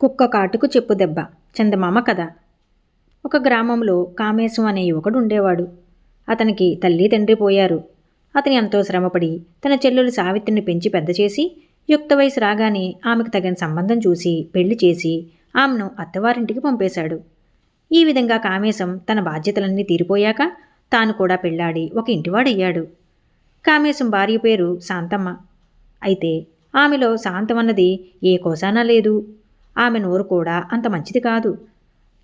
కుక్క కాటుకు చెప్పు దెబ్బ. చందమామ కథ. ఒక గ్రామంలో కామేశం అనే యువకుడు ఉండేవాడు. అతనికి తల్లి తండ్రి పోయారు. అతని ఎంతో శ్రమపడి తన చెల్లెలు సావిత్రిని పెంచి పెద్ద చేసి యుక్త వయసు రాగానే ఆమెకు తగిన సంబంధం చూసి పెళ్ళి చేసి ఆమెను అత్తవారింటికి పంపేశాడు. ఈ విధంగా కామేశం తన బాధ్యతలన్నీ తీరిపోయాక తాను కూడా పెళ్ళాడి ఒక ఇంటివాడయ్యాడు. కామేశం భార్య పేరు శాంతమ్మ. అయితే ఆమెలో శాంతమన్నది ఏ కోసానా లేదు. ఆమె నోరు కూడా అంత మంచిది కాదు.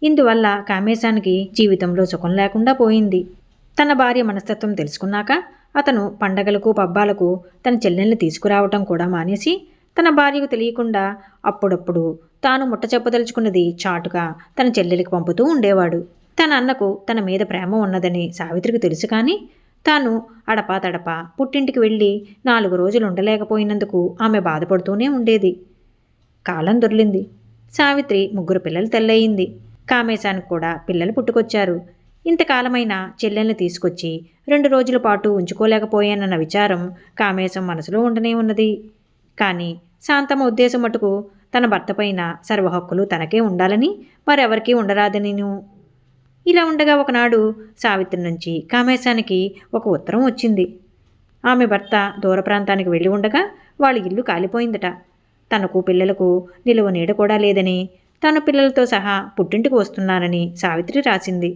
ఇందువల్ల కామేశానికి జీవితంలో సుఖం లేకుండా పోయింది. తన భార్య మనస్తత్వం తెలుసుకున్నాక అతను పండగలకు పబ్బాలకు తన చెల్లెల్ని తీసుకురావటం కూడా మానేసి తన భార్యకు తెలియకుండా అప్పుడప్పుడు తాను ముట్ట చెప్పదలుచుకున్నది చాటుగా తన చెల్లెలికి పంపుతూ ఉండేవాడు. తన అన్నకు తన మీద ప్రేమ ఉన్నదని సావిత్రికి తెలుసు కానీ తాను అడపా తడప పుట్టింటికి వెళ్ళి నాలుగు రోజులు ఉండలేకపోయినందుకు ఆమె బాధపడుతూనే ఉండేది. కాలం దొర్లింది. సావిత్రి ముగ్గురు పిల్లలు తెల్లయింది. కామేశానికి కూడా పిల్లలు పుట్టుకొచ్చారు. ఇంతకాలమైన చెల్లెల్ని తీసుకొచ్చి రెండు రోజుల పాటు ఉంచుకోలేకపోయానన్న విచారం కామేశం మనసులో ఉండనే ఉన్నది. కానీ శాంతమ్మ ఉద్దేశం మటుకు తన భర్తపైన సర్వహక్కులు సర్వ హక్కులు తనకే ఉండాలని మరెవరికీ ఉండరాదనిను. ఇలా ఉండగా ఒకనాడు సావిత్రి నుంచి కామేశానికి ఒక ఉత్తరం వచ్చింది. ఆమె భర్త దూర ప్రాంతానికి వెళ్ళి ఉండగా వాళ్ళ ఇల్లు కాలిపోయిందట. తనకు పిల్లలకు నిలువ నీడ కూడా లేదని తన పిల్లలతో సహా పుట్టింటికి వస్తున్నానని సావిత్రి రాసింది.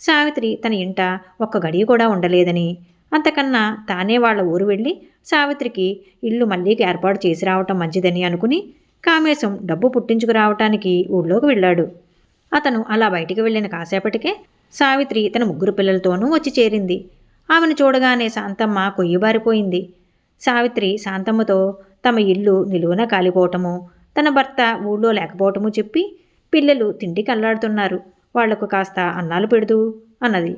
సావిత్రి తన ఇంట ఒక్క గడియ కూడా ఉండలేదని అంతకన్నా తానే వాళ్ళ ఊరు వెళ్ళి సావిత్రికి ఇల్లు మళ్ళీ ఏర్పాటు చేసి రావటం మంచిదని అనుకుని కామేశం డబ్బు పుట్టించుకురావటానికి ఊళ్ళోకి వెళ్ళాడు. అతను అలా బయటికి వెళ్ళిన కాసేపటికే సావిత్రి తన ముగ్గురు పిల్లలతోనూ వచ్చి చేరింది. ఆమెను చూడగానే శాంతమ్మ కొయ్యబారిపోయింది. సావిత్రి శాంతమ్మతో తమ ఇల్లు నిలువున కాలిపోవటము తన భర్త ఊళ్ళో లేకపోవటము చెప్పి పిల్లలు తిండి కల్లాడుతున్నారు. వాళ్ళకు కాస్త అన్నాలు పెడుతూ అన్నది.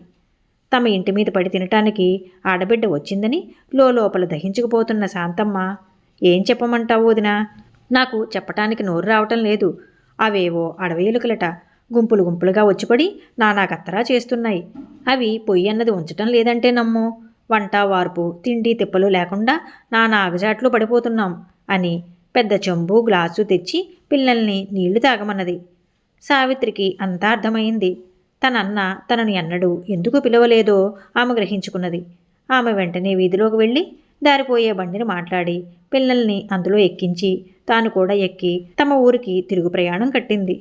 తమ ఇంటి మీద పడి తినటానికి ఆడబిడ్డ వచ్చిందని లోపల దహించుకుపోతున్న శాంతమ్మ ఏం చెప్పమంటావు వదినా? నాకు చెప్పటానికి నోరు రావటం లేదు. అవేవో అడవేలుకలట. గుంపులు గుంపులుగా వచ్చిపడి నానా కత్తరా చేస్తున్నాయి. అవి పొయ్యి అన్నది ఉంచటం లేదంటే నమ్ము. వంట వార్పు తిండి తిప్పలు లేకుండా నానా అగజాట్లు పడిపోతున్నాం అని పెద్ద చెంబు గ్లాసు తెచ్చి పిల్లల్ని నీళ్ళు తాగమన్నది. సావిత్రికి అంతా అర్థమైంది. తనన్న తనని అన్నడు ఎందుకు పిలవలేదో ఆమె గ్రహించుకున్నది. ఆమె వెంటనే వీధిలోకి వెళ్ళి దారిపోయే బండిని మాట్లాడి పిల్లల్ని అందులో ఎక్కించి తాను కూడా ఎక్కి తమ ఊరికి తిరుగు ప్రయాణం కట్టింది.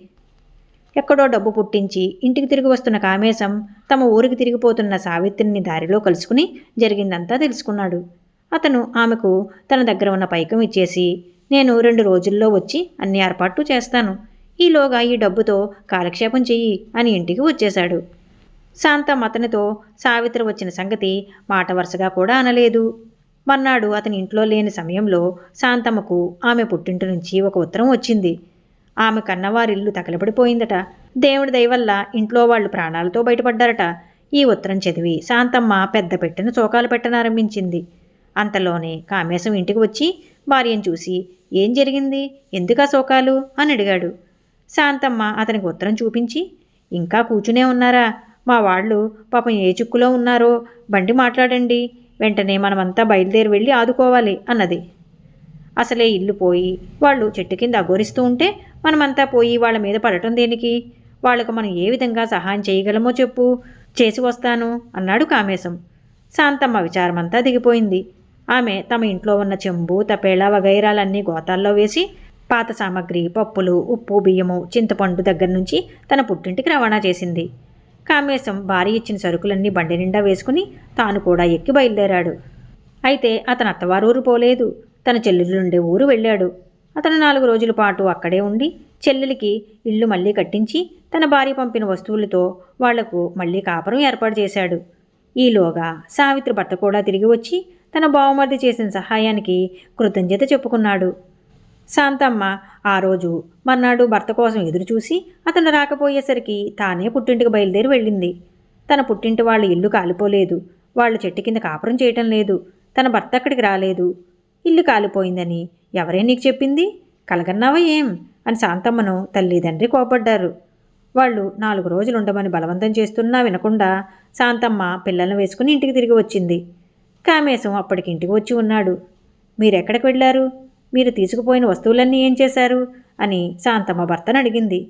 ఎక్కడో డబ్బు పుట్టించి ఇంటికి తిరిగి వస్తున్న కామేశం తమ ఊరికి తిరిగిపోతున్న సావిత్రిని దారిలో కలుసుకుని జరిగిందంతా తెలుసుకున్నాడు. అతను ఆమెకు తన దగ్గర ఉన్న పైకం ఇచ్చేసి నేను రెండు రోజుల్లో వచ్చి అన్ని ఏర్పాట్లు చేస్తాను. ఈలోగా ఈ డబ్బుతో కాలక్షేపం చెయ్యి అని ఇంటికి వచ్చేశాడు. శాంతం అతనితో సావిత్రి వచ్చిన సంగతి మాట వరుసగా కూడా అనలేదు. మర్నాడు అతని ఇంట్లో లేని సమయంలో శాంతమ్మకు ఆమె పుట్టింటి నుంచి ఒక ఉత్తరం వచ్చింది. ఆమె కన్నవారిల్లు తగలబడిపోయిందట. దేవుడి దయవల్ల ఇంట్లో వాళ్ళు ప్రాణాలతో బయటపడ్డారట. ఈ ఉత్తరం చదివి శాంతమ్మ పెద్ద పెట్టిన చోకాలు పెట్టనారంభించింది. అంతలోనే కామేశం ఇంటికి వచ్చి భార్యను చూసి ఏం జరిగింది? ఎందుకా శోకాలు అని అడిగాడు. శాంతమ్మ అతనికి ఉత్తరం చూపించి ఇంకా కూర్చునే ఉన్నారా? మా వాళ్ళు పాపం ఏ చిక్కులో ఉన్నారో? బండి మాట్లాడండి. వెంటనే మనమంతా బయలుదేరి వెళ్ళి ఆదుకోవాలి అన్నది. అసలే ఇల్లు పోయి వాళ్ళు చెట్టు కింద అఘోరిస్తూ ఉంటే మనమంతా పోయి వాళ్ళ మీద పడటం దేనికి? వాళ్ళకు మనం ఏ విధంగా సహాయం చేయగలమో చెప్పు. చేసి వస్తాను అన్నాడు కామేశం. శాంతమ్మ విచారమంతా దిగిపోయింది. ఆమె తమ ఇంట్లో ఉన్న చెంబు తపేళ వగైరాలన్నీ గోతాల్లో వేసి పాత సామాగ్రి పప్పులు ఉప్పు బియ్యము చింతపండు దగ్గర నుంచి తన పుట్టింటికి రవాణా చేసింది. కామేశం భార్య ఇచ్చిన సరుకులన్నీ బండి నిండా వేసుకుని తాను కూడా ఎక్కి బయలుదేరాడు. అయితే అతను అత్తవారూరు పోలేదు. తన చెల్లెలుండే ఊరు వెళ్ళాడు. అతను నాలుగు రోజుల పాటు అక్కడే ఉండి చెల్లెలికి ఇల్లు మళ్ళీ కట్టించి తన భార్య పంపిన వస్తువులతో వాళ్ళకు మళ్ళీ కాపురం ఏర్పాటు చేశాడు. ఈలోగా సావిత్రి భర్త కూడా తిరిగి వచ్చి తన బావమర్ది చేసిన సహాయానికి కృతజ్ఞత చెప్పుకున్నాడు. శాంతమ్మ ఆ రోజు మర్నాడు భర్త కోసం ఎదురుచూసి అతను రాకపోయేసరికి తానే పుట్టింటికి బయలుదేరి వెళ్ళింది. తన పుట్టింటి వాళ్ళ ఇల్లు కాలిపోలేదు. వాళ్ళు చెట్టు కింద కాపురం చేయటం లేదు. తన భర్త అక్కడికి రాలేదు. ఇల్లు కాలిపోయిందని. ఎవరే నీకు చెప్పింది? కలగన్నావా ఏం? అని శాంతమ్మను తల్లిదండ్రి కోపడ్డారు. వాళ్ళు నాలుగు రోజులు ఉండమని బలవంతం చేస్తున్నా వినకుండా శాంతమ్మ పిల్లలను వేసుకుని ఇంటికి తిరిగి వచ్చింది. కామేశం అప్పటికి ఇంటికి వచ్చి ఉన్నాడు. మీరెక్కడికి వెళ్ళారు? మీరు తీసుకుపోయిన వస్తువులన్నీ ఏం చేశారు? అని శాంతమ్మ భర్తను అడిగింది.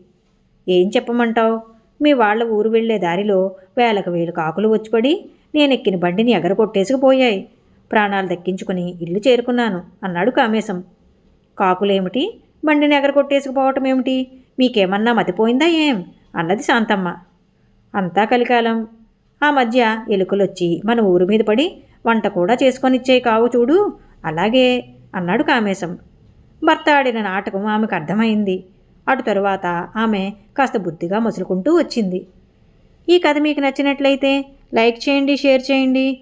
ఏం చెప్పమంటావు? మీ వాళ్ళ ఊరు వెళ్ళే దారిలో వేలకు వేలు కాకులు వచ్చిపడి నేనెక్కిన బండిని ఎగరగొట్టేసుకుపోయాయి. ప్రాణాలు దక్కించుకుని ఇల్లు చేరుకున్నాను అన్నాడు కామేశం. కాకులేమిటి? బండిని ఎగరగొట్టేసుకుపోవటం ఏమిటి మీకేమన్నా మతిపోయిందా ఏం? అన్నది శాంతమ్మ. అంతా కలికాలం. ఆ మధ్య ఎలుకలొచ్చి మన ఊరు మీద పడి వంట కూడా చేసుకొనిచ్చే కావు చూడు. అలాగే అన్నాడు కామేశం. భర్త ఆడిన నాటకం ఆమెకు అర్థమైంది. అటు తరువాత ఆమె కాస్త బుద్ధిగా మసులుకుంటూ వచ్చింది. ఈ కథ మీకు నచ్చినట్లయితే లైక్ చేయండి షేర్ చేయండి.